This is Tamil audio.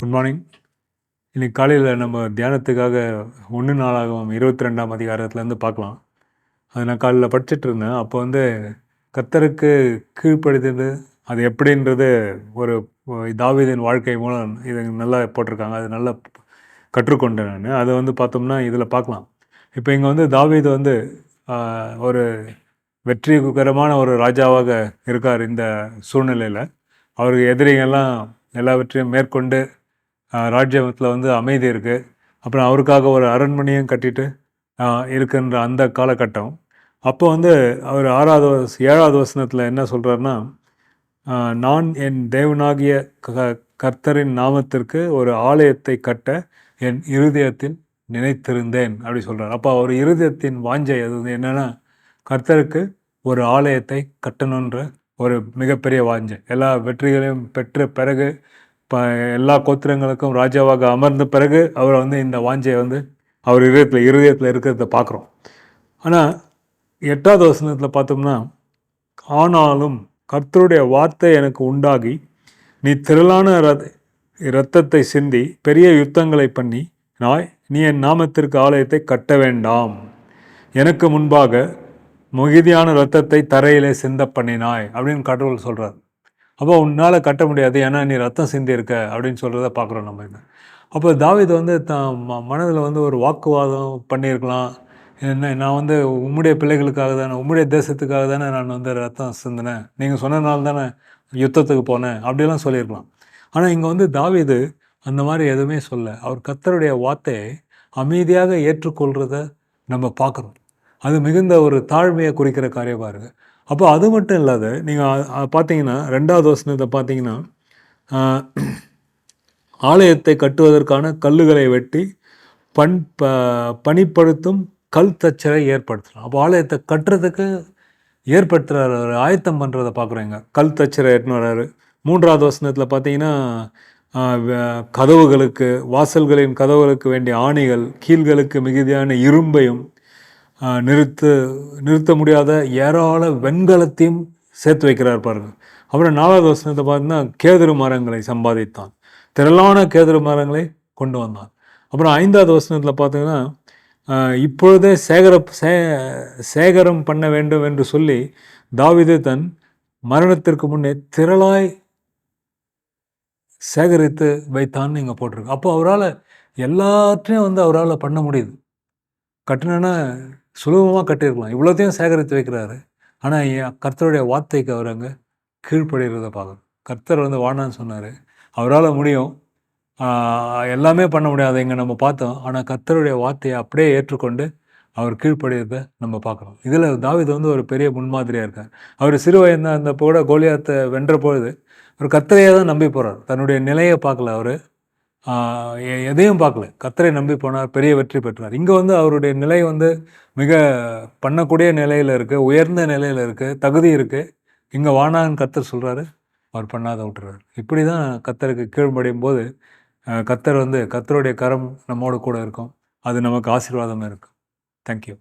குட் மார்னிங் இன்றைக்கி காலையில் நம்ம தியானத்துக்காக ஒன்று நாளாகவும் இருபத்தி ரெண்டாம் அதிகாரத்துலேருந்து பார்க்கலாம். அது நான் காலையில் படிச்சுட்டு இருந்தேன். அப்போ வந்து கத்தருக்கு கீழ்ப்படுத்துறது அது எப்படின்றது ஒரு தாவீதின் வாழ்க்கை மூலம் இது நல்லா போட்டிருக்காங்க. அது நல்லா கற்றுக்கொண்டேன் நான். அதை வந்து பார்த்தோம்னா இதில் பார்க்கலாம். இப்போ இங்கே வந்து தாவீது வந்து ஒரு வெற்றிகரமான ஒரு ராஜாவாக இருக்கார் இந்த சூழ்நிலையில். அவருக்கு எதிரிகள்லாம் எல்லாவற்றையும் மேற்கொண்டு ராஜ்யத்தில் வந்து அமைதி இருக்குது அப்புறம் அவருக்காக ஒரு அரண்மனையும் கட்டிட்டு இருக்கின்ற அந்த காலகட்டம். அப்போ வந்து அவர் ஆறாவது ஏழாவது வசனத்தில் என்ன சொல்கிறாருன்னா நான் என் தேவனாகிய க- கர்த்தரின் நாமத்திற்கு ஒரு ஆலயத்தை கட்ட என் இருதயத்தில் நினைத்திருந்தேன் அப்படி சொல்கிறார் அப்போ அவர் இருதயத்தின் வாஞ்சை அது என்னென்னா கர்த்தருக்கு ஒரு ஆலயத்தை கட்டணுன்ற ஒரு மிகப்பெரிய வாஞ்சை. எல்லா வெற்றிகளையும் பெற்ற பிறகு இப்போ எல்லா கோத்திரங்களுக்கும் ராஜாவாக அமர்ந்த பிறகு அவரை வந்து இந்த வாஞ்சையை வந்து அவர் இருதயத்தில் இருதயத்தில் இருக்கிறத பார்க்குறோம். ஆனால் எட்டாவது வசனத்தில் பார்த்தோம்னா ஆனாலும் கர்த்தருடைய வார்த்தை எனக்கு உண்டாகி நீ திரளான ரத்- இரத்தத்தை சிந்தி பெரிய யுத்தங்களை பண்ணி நாய் நீ என் நாமத்திற்கு ஆலயத்தை கட்ட வேண்டாம். எனக்கு முன்பாக மிகுதியான இரத்தத்தை தரையிலே சிந்த பண்ணினாய் அப்படின்னு கடவுள் சொல்கிறார் அப்போ உன்னால் கட்ட முடியாது ஏன்னா நீ ரத்தம் சிந்தியிருக்க அப்படின்னு சொல்கிறத பார்க்குறோம் நம்ம இங்க. அப்போ தாவீது வந்து தான் ம மனதில் வந்து ஒரு வாக்குவாதம் பண்ணியிருக்கலாம். என்ன நான் வந்து உம்முடைய பிள்ளைகளுக்காக தானே உம்முடைய தேசத்துக்காக தானே நான் வந்து ரத்தம் சிந்தினேன். நீங்கள் சொன்னனால தானே யுத்தத்துக்கு போனேன் அப்படிலாம் சொல்லியிருக்கலாம். ஆனால் இங்கே வந்து தாவிது அந்த மாதிரி எதுவுமே சொல்ல அவர் கத்தருடைய வார்த்தையை அமைதியாக ஏற்றுக்கொள்கிறத நம்ம பார்க்குறோம். அது மிகுந்த ஒரு தாழ்மையை குறிக்கிற காரியமாக இருக்குது அப்போ அது மட்டும் இல்லாத நீங்கள் பார்த்தீங்கன்னா ரெண்டாவது வசனத்தை பார்த்தீங்கன்னா ஆலயத்தை கட்டுவதற்கான கல்லுகளை வெட்டி பண் ப பணிப்படுத்தும் கல் தச்சரை ஏற்படுத்தலாம். அப்போ ஆலயத்தை கட்டுறதுக்கு ஏற்படுத்துகிறார் அவர் ஆயத்தம் பண்ணுறதை பார்க்குறேங்க. கல் தச்சரை எடுத்துன்னு வர்றாரு. மூன்றாவது வசனத்தில் பார்த்தீங்கன்னா கதவுகளுக்கு வாசல்களின் கதவுகளுக்கு வேண்டிய ஆணிகள் கீழ்களுக்கு மிகுதியான இரும்பையும் நிறுத்து நிறுத்த முடியாத ஏராள வெண்கலத்தையும் சேர்த்து வைக்கிறார் பாருங்கள் அப்புறம் நாலாவது வசனத்தை பார்த்தீங்கன்னா கேதுரு மரங்களை சம்பாதித்தான். திரளான கேதுரு மரங்களை கொண்டு வந்தான். அப்புறம் ஐந்தாவது வசனத்தில் பார்த்தீங்கன்னா இப்பொழுதே சேகர சே சேகரம் பண்ண வேண்டும் என்று சொல்லி தாவிது தன் மரணத்திற்கு முன்னே திரளாய் சேகரித்து வைத்தான்னு இங்கே போட்டிருக்கு. அப்போ அவரால் எல்லாத்தையும் வந்து அவரால் பண்ண முடியுது. கட்டினா சுலபமாக கட்டியிருக்கலாம். இவ்வளோத்தையும் சேகரித்து வைக்கிறாரு. ஆனால் கர்த்தருடைய வார்த்தைக்கு அவர் அங்கே கீழ்ப்படுகிறத பார்க்கணும். கர்த்தர் வந்து வானான்னு சொன்னார். அவரால் முடியும். எல்லாமே பண்ண முடியாது. இங்கே நம்ம பார்த்தோம். ஆனால் கர்த்தருடைய வார்த்தையை அப்படியே ஏற்றுக்கொண்டு அவர் கீழ்ப்படுகிறத நம்ம பார்க்குறோம் இதில் தாவீது வந்து ஒரு பெரிய முன்மாதிரியாக இருக்கார். அவர் சிறு வயது அந்த கூட கோலியாத்தை வென்ற பொழுது ஒரு கர்த்தரையே தான் நம்பி போகிறார் தன்னுடைய நிலையை பார்க்கல அவர். எதையும் பார்க்கல. கத்தரை நம்பி போனார் பெரிய வெற்றி பெற்றார். இங்கே வந்து அவருடைய நிலை வந்து மிக பண்ணக்கூடிய நிலையில் இருக்குது உயர்ந்த நிலையில் இருக்குது தகுதி இருக்குது இங்கே வானான்னு கத்தர் சொல்கிறாரு அவர் பண்ணாத விட்டுறாரு. இப்படி தான் கத்தருக்கு கீழ்படையும் போது கத்தர் வந்து கர்த்தருடைய கரம் நம்மோடு கூட இருக்கும். அது நமக்கு ஆசீர்வாதமாக இருக்கும். தேங்க்யூ